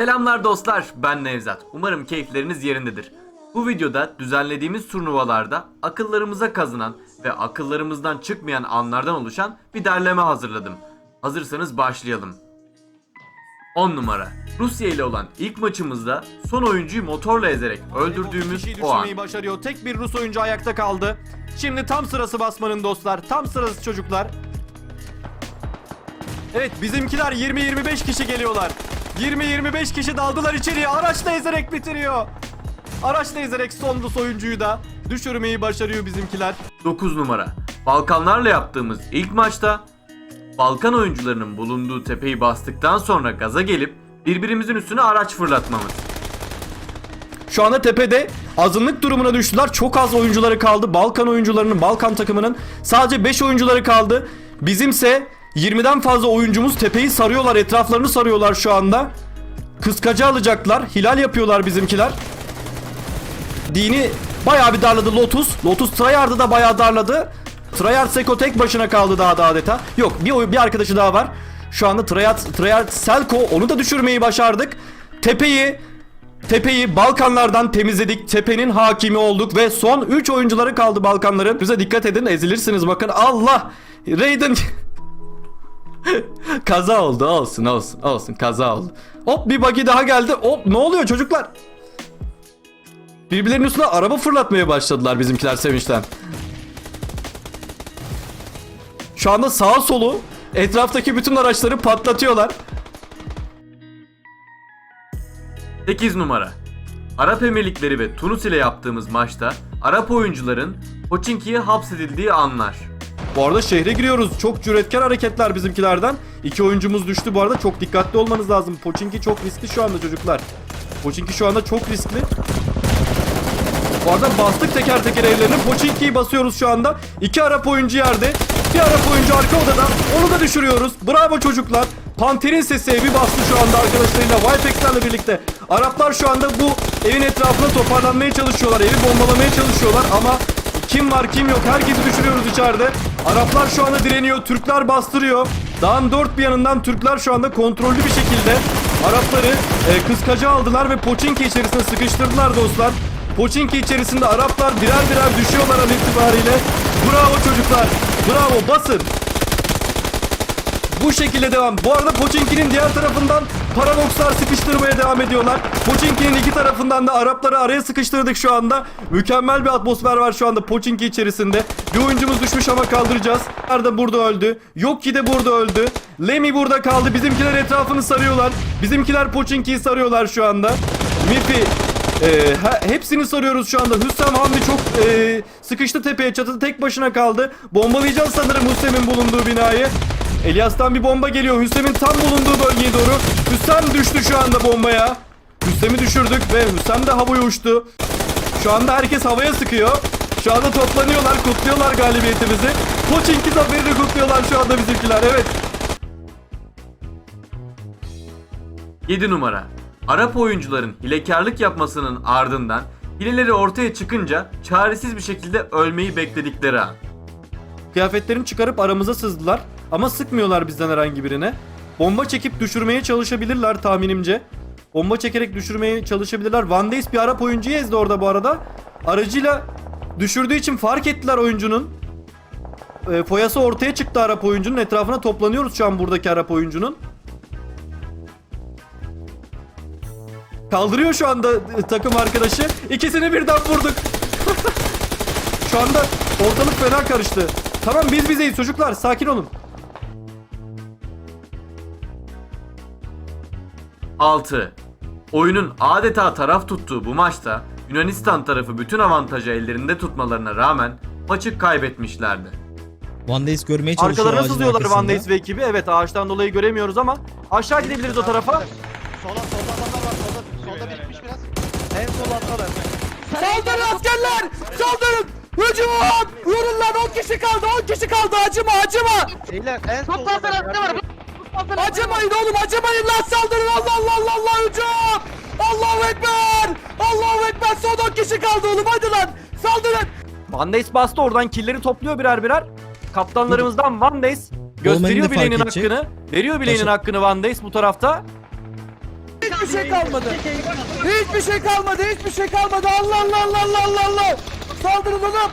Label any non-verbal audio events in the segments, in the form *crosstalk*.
Selamlar dostlar, ben Nevzat. Umarım keyifleriniz yerindedir. Bu videoda düzenlediğimiz turnuvalarda akıllarımıza kazınan ve akıllarımızdan çıkmayan anlardan oluşan bir derleme hazırladım. Hazırsanız başlayalım. 10 numara. Rusya ile olan ilk maçımızda son oyuncuyu motorla ezerek öldürdüğümüz kişiyi o an. düşürmeyi başarıyor. Tek bir Rus oyuncu ayakta kaldı. Şimdi tam sırası basmanın dostlar. Tam sırası çocuklar. Evet bizimkiler 20-25 kişi geliyorlar. 20-25 kişi daldılar içeriye. Araçla ezerek bitiriyor. Araçla ezerek son Rus oyuncuyu da düşürmeyi başarıyor bizimkiler. 9 numara. Balkanlarla yaptığımız ilk maçta Balkan oyuncularının bulunduğu tepeyi bastıktan sonra gaza gelip birbirimizin üstüne araç fırlatmamız. Şu anda tepede azınlık durumuna düştüler. Çok az oyuncuları kaldı. Balkan oyuncularının, Balkan takımının sadece 5 oyuncuları kaldı. Bizimse 20'den fazla oyuncumuz tepeyi sarıyorlar. Etraflarını sarıyorlar şu anda. Kıskacı alacaklar. Hilal yapıyorlar bizimkiler. Dini bayağı bir darladı Lotus. Lotus Tryhard'ı da bayağı darladı. Tryhard Seko tek başına kaldı daha da adeta. Yok bir, bir arkadaşı daha var. Şu anda Tryhard, Tryhard Selko onu da düşürmeyi başardık. Tepeyi Tepeyi Balkanlardan temizledik. Tepenin hakimi olduk ve son 3 oyuncuları kaldı Balkanların. Bize dikkat edin ezilirsiniz bakın. Allah! Raiden *laughs* kaza oldu olsun olsun olsun kaza oldu. Hop bir buggy daha geldi. Hop ne oluyor çocuklar? Birbirlerinin üstüne araba fırlatmaya başladılar bizimkiler sevinçten. Şu anda sağa solu etraftaki bütün araçları patlatıyorlar. 8 numara. Arap Emirlikleri ve Tunus ile yaptığımız maçta Arap oyuncuların Pochinki'ye hapsedildiği anlar. Bu arada şehre giriyoruz. Çok cüretkar hareketler bizimkilerden. İki oyuncumuz düştü bu arada. Çok dikkatli olmanız lazım. Pochinki çok riskli şu anda çocuklar. Pochinki şu anda çok riskli. Bu arada bastık teker teker evlerini. Pochinki'yi basıyoruz şu anda. İki Arap oyuncu yerde. Bir Arap oyuncu arka odada. Onu da düşürüyoruz. Bravo çocuklar. Panter'in sesi evi bastı şu anda arkadaşlarıyla. Vipex'lerle birlikte. Araplar şu anda bu evin etrafına toparlanmaya çalışıyorlar. Evi bombalamaya çalışıyorlar ama kim var kim yok herkesi düşürüyoruz içeride. Araplar şu anda direniyor. Türkler bastırıyor. Dağın dört bir yanından Türkler şu anda kontrollü bir şekilde Arapları e, kıskacı aldılar ve Poçinki içerisine sıkıştırdılar dostlar. Poçinki içerisinde Araplar birer birer düşüyorlar an itibariyle. Bravo çocuklar. Bravo basın. Bu şekilde devam. Bu arada Pochinki'nin diğer tarafından Paradoxlar sıkıştırmaya devam ediyorlar. Pochinki'nin iki tarafından da Arapları araya sıkıştırdık şu anda. Mükemmel bir atmosfer var şu anda Pochinki içerisinde. Bir oyuncumuz düşmüş ama kaldıracağız. Arda burada öldü. Yokki de burada öldü. Lemmy burada kaldı. Bizimkiler etrafını sarıyorlar. Bizimkiler Pochinki'yi sarıyorlar şu anda. Mifi ee, ha- hepsini sarıyoruz şu anda. Hüsam Hamdi çok ee, sıkıştı tepeye. Çatıda tek başına kaldı. Bombalayacağız sanırım Hüsem'in bulunduğu binayı. Elias'tan bir bomba geliyor. Hüsem'in tam bulunduğu bölgeye doğru. Hüsem düştü şu anda bombaya. Hüsem'i düşürdük ve Hüsem de havaya uçtu. Şu anda herkes havaya sıkıyor. Şu anda toplanıyorlar, kutluyorlar galibiyetimizi. Koçinki zaferini kutluyorlar şu anda bizimkiler. Evet. 7 numara. Arap oyuncuların hilekarlık yapmasının ardından hileleri ortaya çıkınca çaresiz bir şekilde ölmeyi bekledikleri an. Kıyafetlerini çıkarıp aramıza sızdılar. Ama sıkmıyorlar bizden herhangi birine. Bomba çekip düşürmeye çalışabilirler tahminimce. Bomba çekerek düşürmeye çalışabilirler. Van Deys bir Arap oyuncuyu ezdi orada bu arada. Aracıyla düşürdüğü için fark ettiler oyuncunun. E, foyası ortaya çıktı Arap oyuncunun. Etrafına toplanıyoruz şu an buradaki Arap oyuncunun. Kaldırıyor şu anda e, takım arkadaşı. İkisini birden vurduk. *laughs* Şu anda ortalık fena karıştı. Tamam biz bizeyiz çocuklar sakin olun. 6. Oyunun adeta taraf tuttuğu bu maçta Yunanistan tarafı bütün avantajı ellerinde tutmalarına rağmen maçı kaybetmişlerdi. Van Days görmeye çalışıyor Arkalarına ağacın sızıyorlar Van arkasında. Days ve ekibi. Evet ağaçtan dolayı göremiyoruz ama aşağı gidebiliriz o tarafa. Sola solda adamlar var solda. Solda birikmiş biraz. En sol atladı. Saldırın askerler! Saldırın! Hücum! Vurun lan 10 kişi kaldı 10 kişi kaldı acıma acıma! Beyler en solda adam var. Acımayın oğlum acımayın lan saldırın Allah Allah Allah Allah hücum! Allahu Ekber! Allahu Ekber son 10 kişi kaldı oğlum hadi lan saldırın! Van Days bastı oradan killeri topluyor birer birer. Kaptanlarımızdan Van Days gösteriyor fark bileğinin edecek. hakkını. Veriyor bileğinin Başa- hakkını Van Days bu tarafta. Hiçbir şey kalmadı. Hiçbir şey kalmadı. Hiçbir şey kalmadı. Allah Allah Allah Allah Allah Allah. Saldırın oğlum.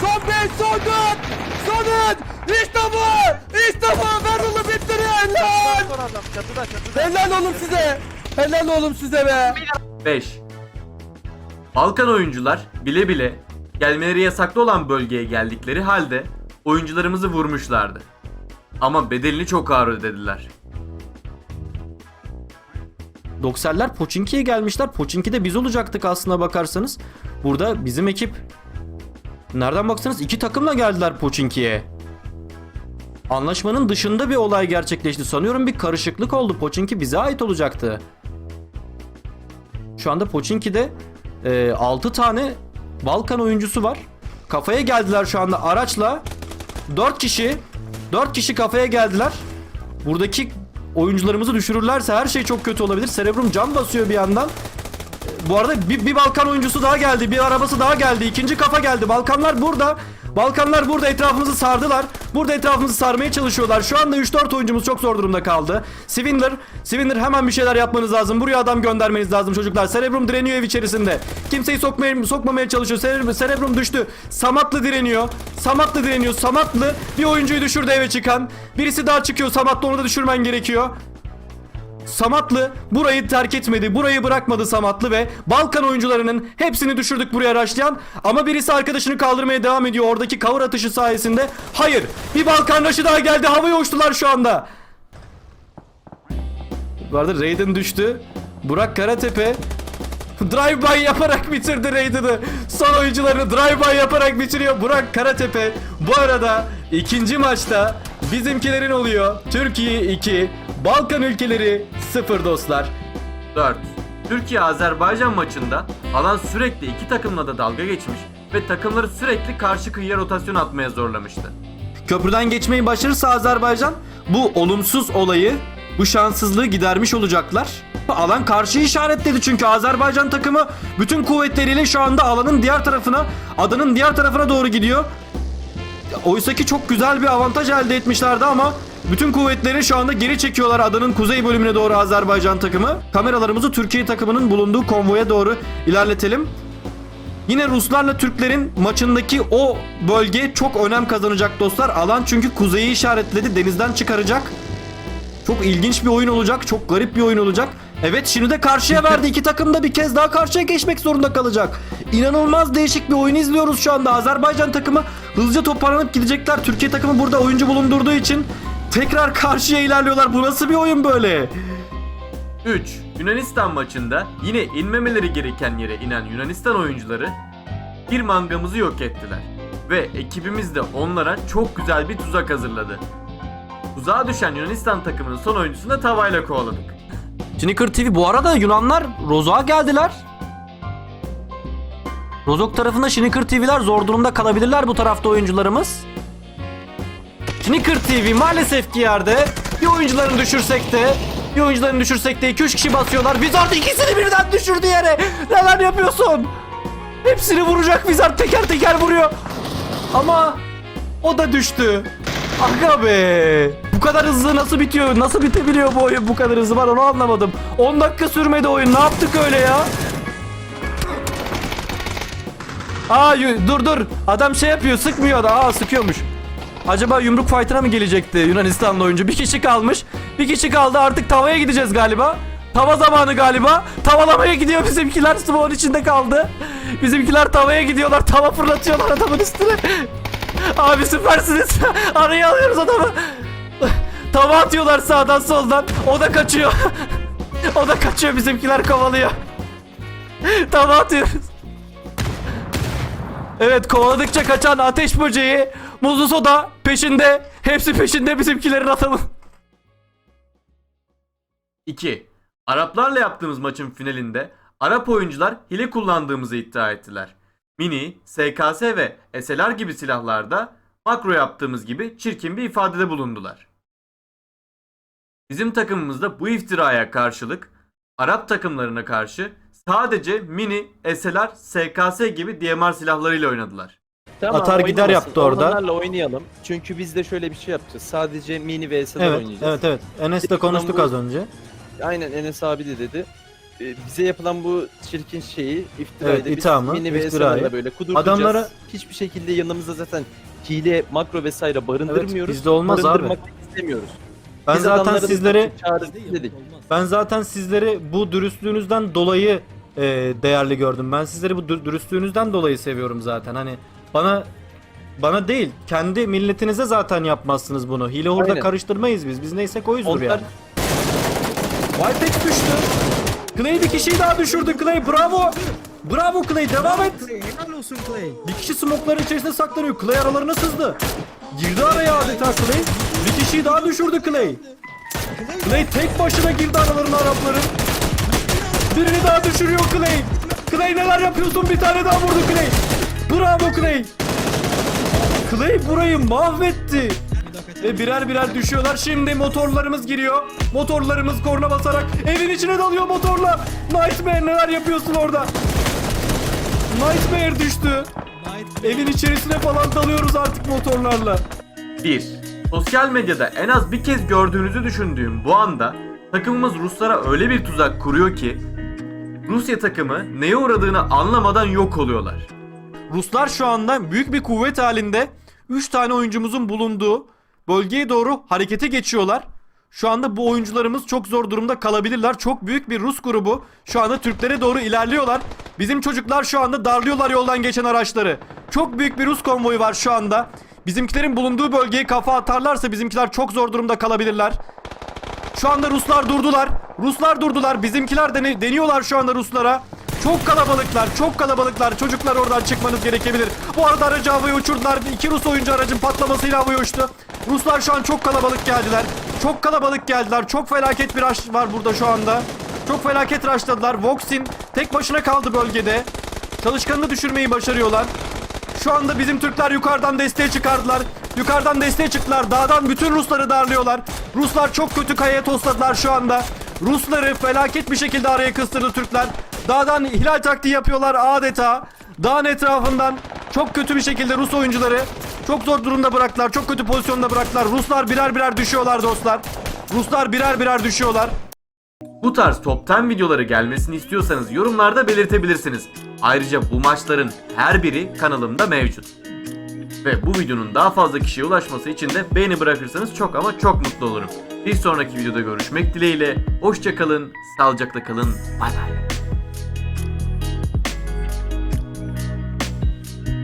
Son 5, son 4, son 3. İşte bu. İşte bu. Ver oğlum bittiri. Helal. Son adam çatıda çatıda. Helal oğlum size. Helal oğlum size be. 5. Balkan oyuncular bile bile gelmeleri yasaklı olan bölgeye geldikleri halde oyuncularımızı vurmuşlardı. Ama bedelini çok ağır ödediler. Dokseller Poçinki'ye gelmişler. Poçinki'de biz olacaktık aslına bakarsanız. Burada bizim ekip nereden baksanız iki takımla geldiler Poçinki'ye. Anlaşmanın dışında bir olay gerçekleşti. Sanıyorum bir karışıklık oldu. Poçinki bize ait olacaktı. Şu anda Poçinki'de 6 tane Balkan oyuncusu var. Kafaya geldiler şu anda araçla. 4 kişi 4 kişi kafaya geldiler. Buradaki oyuncularımızı düşürürlerse her şey çok kötü olabilir. Cerebrum can basıyor bir yandan. Bu arada bir, bir Balkan oyuncusu daha geldi. Bir arabası daha geldi. ikinci kafa geldi. Balkanlar burada. Balkanlar burada etrafımızı sardılar. Burada etrafımızı sarmaya çalışıyorlar. Şu anda 3-4 oyuncumuz çok zor durumda kaldı. Swindler, Swindler hemen bir şeyler yapmanız lazım. Buraya adam göndermeniz lazım çocuklar. Cerebrum direniyor ev içerisinde. Kimseyi sokmaya, sokmamaya çalışıyor. Cerebrum, Cerebrum düştü. Samatlı direniyor. Samatlı direniyor. Samatlı bir oyuncuyu düşürdü eve çıkan. Birisi daha çıkıyor. Samatlı onu da düşürmen gerekiyor. Samatlı burayı terk etmedi. Burayı bırakmadı Samatlı ve Balkan oyuncularının hepsini düşürdük buraya raşlayan. Ama birisi arkadaşını kaldırmaya devam ediyor oradaki cover atışı sayesinde. Hayır bir Balkan raşı daha geldi. Havaya uçtular şu anda. Bu arada Raiden düştü. Burak Karatepe Drive-by yaparak bitirdi Raiden'ı. Son oyuncularını drive-by yaparak bitiriyor. Burak Karatepe bu arada ikinci maçta bizimkilerin oluyor. Türkiye 2, Balkan ülkeleri 0 dostlar. 4. Türkiye-Azerbaycan maçında alan sürekli iki takımla da dalga geçmiş ve takımları sürekli karşı kıyıya rotasyon atmaya zorlamıştı. Köprüden geçmeyi başarırsa Azerbaycan bu olumsuz olayı, bu şanssızlığı gidermiş olacaklar. Alan karşı işaretledi çünkü Azerbaycan takımı bütün kuvvetleriyle şu anda alanın diğer tarafına, adanın diğer tarafına doğru gidiyor. Oysa ki çok güzel bir avantaj elde etmişlerdi ama bütün kuvvetleri şu anda geri çekiyorlar adanın kuzey bölümüne doğru Azerbaycan takımı. Kameralarımızı Türkiye takımının bulunduğu konvoya doğru ilerletelim. Yine Ruslarla Türklerin maçındaki o bölge çok önem kazanacak dostlar. Alan çünkü kuzeyi işaretledi. Denizden çıkaracak. Çok ilginç bir oyun olacak. Çok garip bir oyun olacak. Evet şimdi de karşıya verdi. İki takım da bir kez daha karşıya geçmek zorunda kalacak. İnanılmaz değişik bir oyun izliyoruz şu anda. Azerbaycan takımı hızlıca toparlanıp gidecekler. Türkiye takımı burada oyuncu bulundurduğu için tekrar karşıya ilerliyorlar. Bu nasıl bir oyun böyle? 3. Yunanistan maçında yine inmemeleri gereken yere inen Yunanistan oyuncuları bir mangamızı yok ettiler. Ve ekibimiz de onlara çok güzel bir tuzak hazırladı. Tuzağa düşen Yunanistan takımının son oyuncusunu da tavayla kovaladık. Sneaker TV bu arada Yunanlar Rozok'a geldiler. Rozok tarafında Sneaker TV'ler zor durumda kalabilirler bu tarafta oyuncularımız. Sneaker TV maalesef ki yerde. Bir oyuncularını düşürsek de bir oyuncularını düşürsek de 2-3 kişi basıyorlar. Wizard ikisini birden düşürdü yere. Neler yapıyorsun? Hepsini vuracak Wizard teker teker vuruyor. Ama o da düştü. Aga be. Bu kadar hızlı nasıl bitiyor? Nasıl bitebiliyor bu oyun bu kadar hızlı? Ben onu anlamadım. 10 dakika sürmedi oyun. Ne yaptık öyle ya? Aa dur dur. Adam şey yapıyor sıkmıyor da. Aa sıkıyormuş. Acaba yumruk fight'ına mı gelecekti Yunanistanlı oyuncu? Bir kişi kalmış. Bir kişi kaldı artık tavaya gideceğiz galiba. Tava zamanı galiba. Tavalamaya gidiyor bizimkiler. Smoke'un içinde kaldı. Bizimkiler tavaya gidiyorlar. Tava fırlatıyorlar adamın üstüne. *laughs* Abi süpersiniz. *laughs* Araya alıyoruz adamı. *laughs* Tava atıyorlar sağdan soldan. O da kaçıyor. o da kaçıyor bizimkiler kovalıyor. Tava atıyoruz. Evet kovaladıkça kaçan ateş böceği, muzlu soda peşinde. Hepsi peşinde bizimkilerin adamın. 2. Araplarla yaptığımız maçın finalinde Arap oyuncular hile kullandığımızı iddia ettiler. Mini, SKS ve SLR gibi silahlarda makro yaptığımız gibi çirkin bir ifadede bulundular. Bizim takımımızda bu iftiraya karşılık Arap takımlarına karşı sadece Mini, SLR, SKS gibi DMR silahlarıyla oynadılar. Atar gider oynamasın. yaptı orada. Onlarla oynayalım. Çünkü biz de şöyle bir şey yapacağız. Sadece mini vs'ler Evet, oynayacağız. evet, evet. Enes'le konuştuk az önce. aynen Enes abi de dedi. Ee, bize yapılan bu çirkin şeyi iftirayı Evet, da biz ithamı, mini iftirayı. SR'larla böyle kudurtacağız. Adamlara- hiçbir şekilde yanımızda zaten hile, makro vesaire barındırmıyoruz. bizde olmaz abi. Barındırmak istemiyoruz. Ben Biz zaten adamların sizlere çağrı dedik. ben zaten sizleri bu dürüstlüğünüzden dolayı e, değerli gördüm. Ben sizleri bu dür- dürüstlüğünüzden dolayı seviyorum zaten. Hani bana bana değil, kendi milletinize zaten yapmazsınız bunu. Hile hurda Aynen. karıştırmayız biz. Biz neysek oyuzdur Onlar yani. Whitex düştü. Clay bir kişiyi daha düşürdü Clay. Bravo. Bravo Clay devam et. Helal olsun Clay. Bir kişi smoke'ların içerisinde saklanıyor. Clay aralarına sızdı. Girdi araya adeta Clay. Bir kişiyi daha düşürdü Clay. Clay tek başına girdi aralarına Arapların. Birini daha düşürüyor Clay. Clay neler yapıyorsun? Bir tane daha vurdu Clay. Bravo Clay. Clay burayı mahvetti. Ve birer birer düşüyorlar. Şimdi motorlarımız giriyor. Motorlarımız korna basarak evin içine dalıyor motorla. Nightmare neler yapıyorsun orada? Nightmare düştü. Evin içerisine falan dalıyoruz artık motorlarla. 1. Sosyal medyada en az bir kez gördüğünüzü düşündüğüm bu anda takımımız Ruslara öyle bir tuzak kuruyor ki Rusya takımı neye uğradığını anlamadan yok oluyorlar. Ruslar şu anda büyük bir kuvvet halinde 3 tane oyuncumuzun bulunduğu bölgeye doğru harekete geçiyorlar. Şu anda bu oyuncularımız çok zor durumda kalabilirler. Çok büyük bir Rus grubu şu anda Türklere doğru ilerliyorlar. Bizim çocuklar şu anda darlıyorlar yoldan geçen araçları. Çok büyük bir Rus konvoyu var şu anda. Bizimkilerin bulunduğu bölgeye kafa atarlarsa bizimkiler çok zor durumda kalabilirler. Şu anda Ruslar durdular. Ruslar durdular. Bizimkiler deniyorlar şu anda Ruslara. Çok kalabalıklar, çok kalabalıklar. Çocuklar oradan çıkmanız gerekebilir. Bu arada aracı havaya uçurdular. İki Rus oyuncu aracın patlamasıyla havaya uçtu. Ruslar şu an çok kalabalık geldiler. Çok kalabalık geldiler. Çok felaket bir rush var burada şu anda. Çok felaket rushladılar. Voxin tek başına kaldı bölgede. Çalışkanını düşürmeyi başarıyorlar. Şu anda bizim Türkler yukarıdan desteğe çıkardılar. Yukarıdan desteğe çıktılar. Dağdan bütün Rusları darlıyorlar. Ruslar çok kötü kayaya tosladılar şu anda. Rusları felaket bir şekilde araya kıstırdı Türkler. Dağdan hilal taktiği yapıyorlar adeta. Dağın etrafından çok kötü bir şekilde Rus oyuncuları çok zor durumda bıraktılar. Çok kötü pozisyonda bıraktılar. Ruslar birer birer düşüyorlar dostlar. Ruslar birer birer düşüyorlar. Bu tarz top 10 videoları gelmesini istiyorsanız yorumlarda belirtebilirsiniz. Ayrıca bu maçların her biri kanalımda mevcut. Ve bu videonun daha fazla kişiye ulaşması için de beğeni bırakırsanız çok ama çok mutlu olurum. Bir sonraki videoda görüşmek dileğiyle. Hoşçakalın, sağlıcakla kalın. Bay bay.